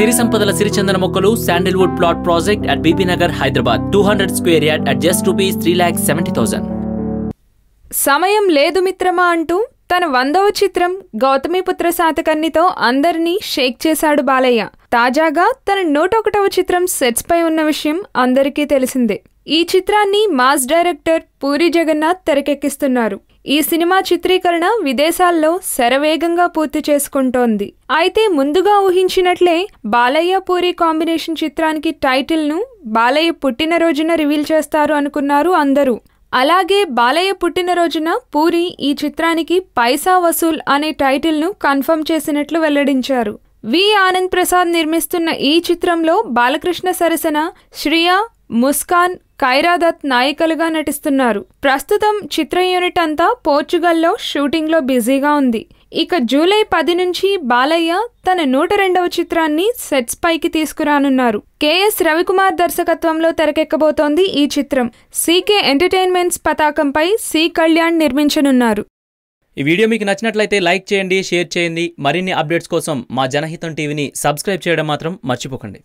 సిరి సంపదల సిరిచందన మొక్కలు sandalwood plot project at Bibinagar Hyderabad two hundred square yard at just rupees three lakh seventy thousand సమయం లేదు మిత్రమా అంటూ తన వందవ చిత్రం గౌతమిపుత్ర శాతకర్ణితో అందరినీ షేక్ చేశాడు బాలయ్య. తాజాగా తన నూట ఒకటవ చిత్రం సెట్స్ పై ఉన్న విషయం అందరికీ తెలిసిందే. ఈ చిత్రాన్ని మాస్ డైరెక్టర్ పూరి జగన్నాథ్ తెరకెక్కిస్తున్నారు. ఈ సినిమా చిత్రీకరణ విదేశాల్లో శరవేగంగా పూర్తి చేసుకుంటోంది. అయితే ముందుగా ఊహించినట్లే బాలయ్య పూరి కాంబినేషన్ చిత్రానికి టైటిల్ను బాలయ్య పుట్టినరోజున రివీల్ చేస్తారు అనుకున్నారు అందరూ. అలాగే బాలయ్య పుట్టినరోజున పూరి ఈ చిత్రానికి పైసా వసూల్ అనే టైటిల్ను కన్ఫర్మ్ చేసినట్లు వెల్లడించారు. వి. ఆనంద్ ప్రసాద్ నిర్మిస్తున్న ఈ చిత్రంలో బాలకృష్ణ సరసన శ్రియా ముస్కాన్ కైరాదత్ నాయికలుగా నటిస్తున్నారు. ప్రస్తుతం చిత్ర యూనిట్ అంతా పోర్చుగల్లో షూటింగ్లో బిజీగా ఉంది. ఇక జూలై పది నుంచి బాలయ్య తన నూట రెండవ చిత్రాన్ని సెట్స్ పైకి తీసుకురానున్నారు. కెఎస్ రవికుమార్ దర్శకత్వంలో తెరకెక్కబోతోంది ఈ చిత్రం. సీకే ఎంటర్టైన్మెంట్స్ పతాకంపై సి కళ్యాణ్ నిర్మించనున్నారు. ఈ వీడియో మీకు నచ్చినట్లయితే లైక్ చేయండి షేర్ చేయండి. మరిన్ని అప్డేట్స్ కోసం మా జనహితం టీవీని సబ్స్క్రైబ్ చేయడం మాత్రం మర్చిపోకండి.